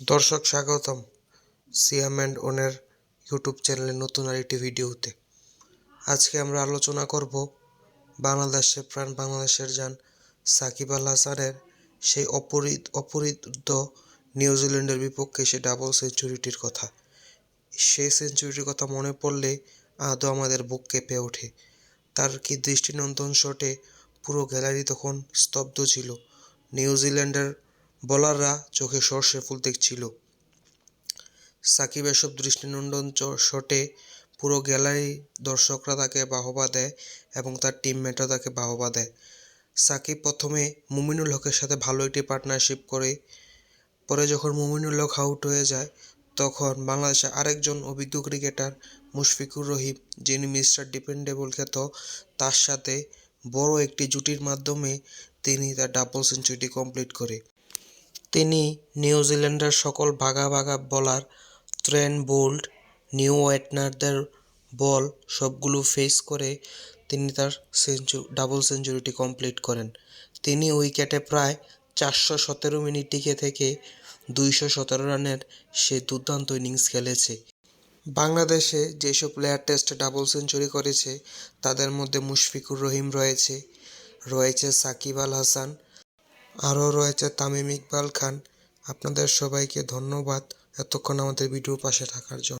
দর্শক, স্বাগতম সিয়াম and ওনের YouTube চ্যানেলে নতুন আরেকটি ভিডিওতে। আজকে আমরা আলোচনা করব বাংলাদেশের প্রাণ, বাংলাদেশের যান সাকিব আল হাসানের সেই অপরিত অপরিদ্ধ নিউজিল্যান্ডের বিপক্ষে সে ডাবল সেঞ্চুরিটির কথা। সেই সেঞ্চুরিটির কথা মনে পড়লে আদৌ আমাদের বুক কেঁপে ওঠে। তার কি দৃষ্টিনন্দন শটে পুরো গ্যালারি তখন স্তব্ধ ছিল। নিউজিল্যান্ডের বোলাররা চোখে সর্ষে ফুল দেখছিল। সাকিব এসব দৃষ্টিনন্দন শটে পুরো গ্যালারি দর্শকরা তাকে বাহবা দেয় এবং তার টিমমেটরা তাকে বাহবা দেয়। সাকিব প্রথমে মুমিনুল হকের সাথে ভালো একটি পার্টনারশিপ করে, পরে যখন মুমিনুল হক আউট হয়ে যায়, তখন বাংলাদেশের আরেকজন অভিজ্ঞ ক্রিকেটার মুশফিকুর রহিম, যিনি মিস্টার ডিপেন্ডেবল খ্যাত, তার সাথে বড় একটি জুটির মাধ্যমে তিনি তার ডাবল সেঞ্চুরিটি কমপ্লিট করে। তিনি নিউজিল্যান্ডের সকল ভাগা ভাগা বলার ট্রেন, বোল্ট, নিউ ওয়েটনারদের বল সবগুলো ফেস করে তিনি তার সেঞ্চু, ডাবল সেঞ্চুরিটি কমপ্লিট করেন। তিনি উইকেটে প্রায় চারশো সতেরো মিনিট টিকে থেকে দুইশো সতেরো রানের সে দুর্দান্ত ইনিংস খেলেছে। বাংলাদেশে যেসব প্লেয়ার টেস্টে ডাবল সেঞ্চুরি করেছে, তাদের মধ্যে মুশফিকুর রহিম রয়েছে রয়েছে সাকিব আল হাসান আরও রয়েছে তামিম ইকবাল খান। আপনাদের সবাইকে ধন্যবাদ এতক্ষণ আমাদের ভিডিওর পাশে থাকার জন্য।